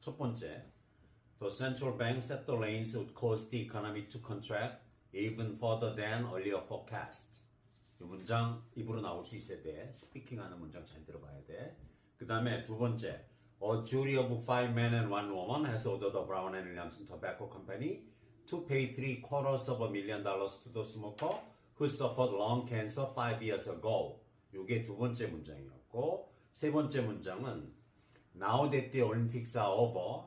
첫 번째, the central bank set the reins would cause the economy to contract even further than earlier forecast. 이 문장 입으로 나올 수 있어야 돼. 스피킹하는 문장 잘 들어봐야 돼. 그 다음에 두 번째, a jury of five men and one woman has ordered the Brown and Williamson Tobacco Company to pay three quarters of a million dollars to the smoker who suffered lung cancer five years ago. 이게 두 번째 문장이었고 세 번째 문장은 Now that the Olympics are over,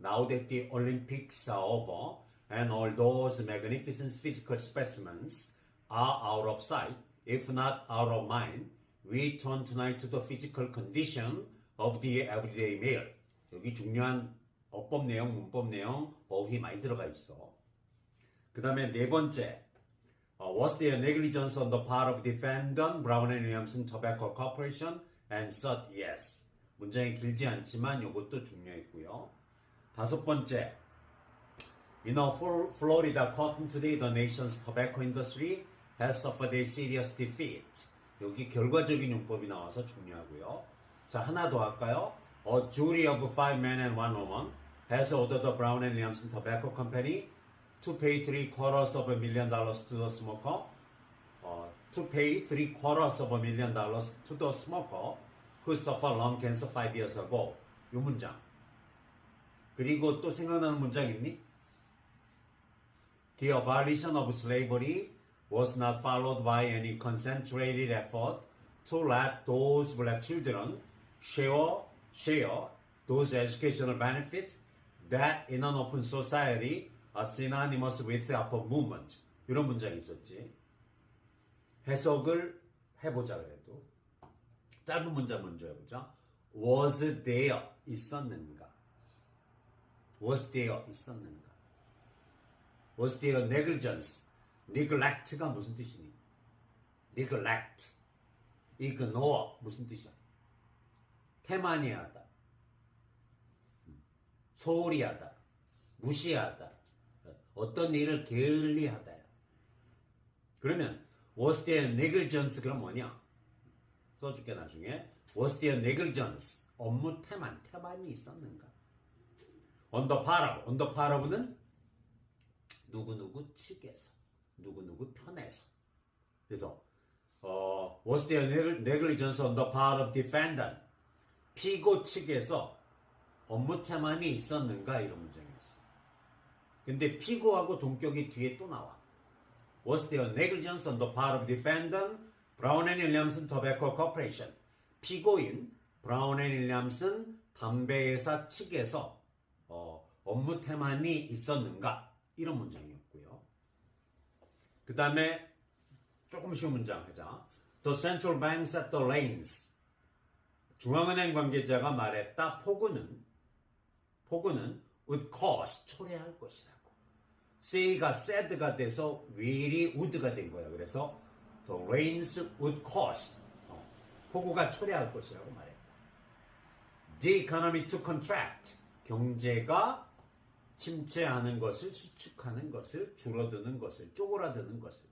now that the Olympics are over, and all those magnificent physical specimens are out of sight, if not out of mind, we turn tonight to the physical condition of the everyday meal. 여기 중요한 어법 내용, 문법 내용, 어휘 많이 들어가 있어. 그 다음에 네 번째, uh, was there negligence on the part of defendant Brown and Williamson Tobacco Corporation? And said yes. 문장이 길지 않지만 이것도 중요했고요. 다섯 번째, in a Flor- Florida cotton today, the nation's tobacco industry has suffered a serious defeat. 여기 결과적인 용법이 나와서 중요하고요. 자, 하나 더 할까요? A jury of five men and one woman has ordered the Brown and Williamson Tobacco Company to pay three quarters of a million dollars to the smoker. uh, to pay three quarters of a million dollars to the smoker who suffered lung cancer five years ago. 이 문장. 그리고 또 생각나는 문장 있니? The abolition of slavery was not followed by any concentrated effort to let those black children share, share those educational benefits that in an open society are synonymous with the upper movement. 이런 문장이 있었지. 해석을 해보자 그래도. 짧은 문장 먼저 해보자. Was there 있었는가? Was there 있었는가? Was there negligence? neglect가 무슨 뜻이니? neglect. ignore 무슨 뜻이야? 태만히 하다. 소홀히 하다. 무시하다. 어떤 일을 게을리 하다야. 그러면 was there negligence 그럼 뭐냐? 써줄게 나중에. was there negligence? 업무 태만, 태만이 있었는가? on the part of는 누구누구 측에서, 누구누구 편에서. 그래서 어, was there negligence on the part of defendant? 피고 측에서 업무 태만이 있었는가 이런 문장이었어. 근데 피고하고 동격이 뒤에 또 나와. Was there negligence on the part of defendant Brown and Williamson Tobacco Corporation? 피고인 브라운 앤 윌리엄슨 담배회사 측에서 어, 업무 태만이 있었는가 이런 문장이었고요. 그 다음에 조금 쉬운 문장 하자. The central bank set the reins. 중앙은행 관계자가 말했다. 폭우는 폭우는 would cause 초래할 것이라고. say가 said가 돼서 will이 would가 된 거야. 그래서 the rains would cause 어, 폭우가 초래할 것이라고 말했다. The economy to contract 경제가 침체하는 것을 수축하는 것을 줄어드는 것을 쪼그라드는 것을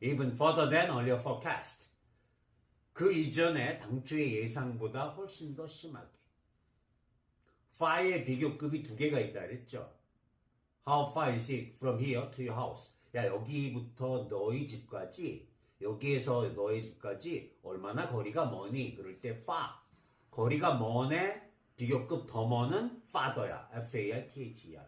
even further than earlier forecast 그 이전에 당초의 예상보다 훨씬 더 심하게 far의 비교급이 두 개가 있다 그랬죠. How far is it from here to your house? 야 여기부터 너희 집까지 여기에서 너희 집까지 얼마나 거리가 머니? 그럴 때 far 거리가 먼에 비교급 더 먼은 farther야. F-A-R-T-H-E-R.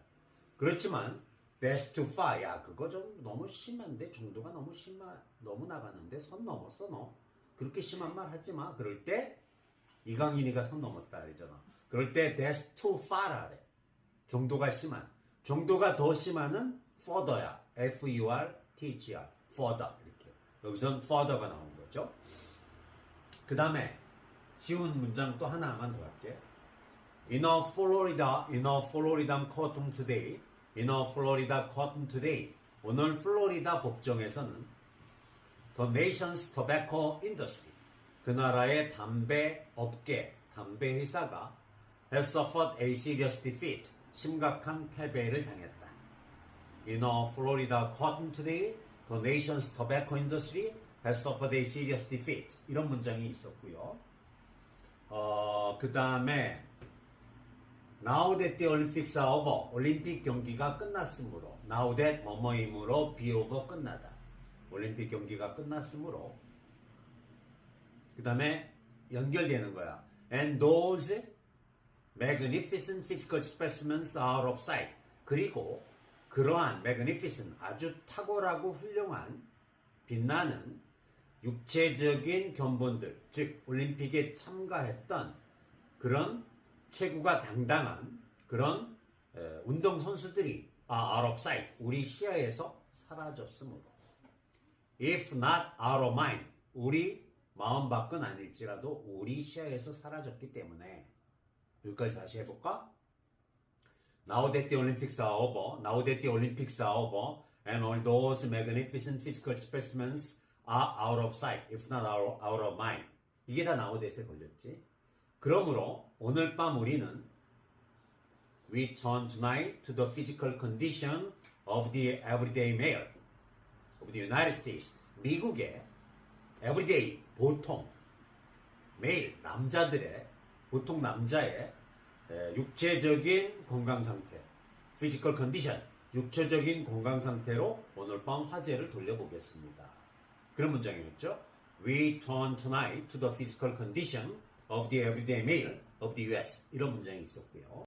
그렇지만 that's too far. 야 그거 좀 너무 심한데 정도가 너무 심하 너무 나가는데 선 넘었어 너. 그렇게 심한 말 하지 마. 그럴 때 이강인이가 선 넘었다 그러잖아. 그럴 때 that's too far라 그래. 정도가 심한. 정도가 더 심한은 further야. F-U-R-T-H-E-R. further 이렇게. 여기선 further가 나온 거죠. 그 다음에 쉬운 문장 또 하나만 더 할게. In a Florida, in a Florida courtroom today, in a Florida courtroom today, 오늘 플로리다 법정에서는 The nation's tobacco industry, 그 나라의 담배 업계, 담배 회사가 has suffered a serious defeat, 심각한 패배를 당했다. In a Florida courtroom today, the nation's tobacco industry has suffered a serious defeat. 이런 문장이 있었고요. 어, 그 다음에 Now that the Olympics are over. 올림픽 경기가 끝났으므로. Now that 뭐뭐이므로 be over 끝나다. 올림픽 경기가 끝났으므로. 그 다음에 연결되는 거야. And those magnificent physical specimens are of sight. 그리고 그러한 magnificent 아주 탁월하고 훌륭한 빛나는 육체적인 견본들, 즉 올림픽에 참가했던 그런 체구가 당당한 그런 에, 운동 선수들이 아, out of sight, 우리 시야에서 사라졌으므로. If not out of mind, 우리 마음 밖은 아닐지라도 우리 시야에서 사라졌기 때문에 여기까지 다시 해볼까? Now that the Olympics are over, now that the Olympics are over, and all those magnificent physical specimens are out of sight, if not out, out of mind. 이게 다 now that에 걸렸지. 그러므로 오늘 밤 우리는 We turn tonight to the physical condition of the everyday male of the United States. 미국의 everyday 보통 매일 남자들의 보통 남자의 에, 육체적인 건강 상태, physical condition, 육체적인 건강 상태로 오늘 밤 화제를 돌려보겠습니다. 그런 문장이었죠. We turn tonight to the physical condition of the everyday male of the U.S. 이런 문장이 있었고요.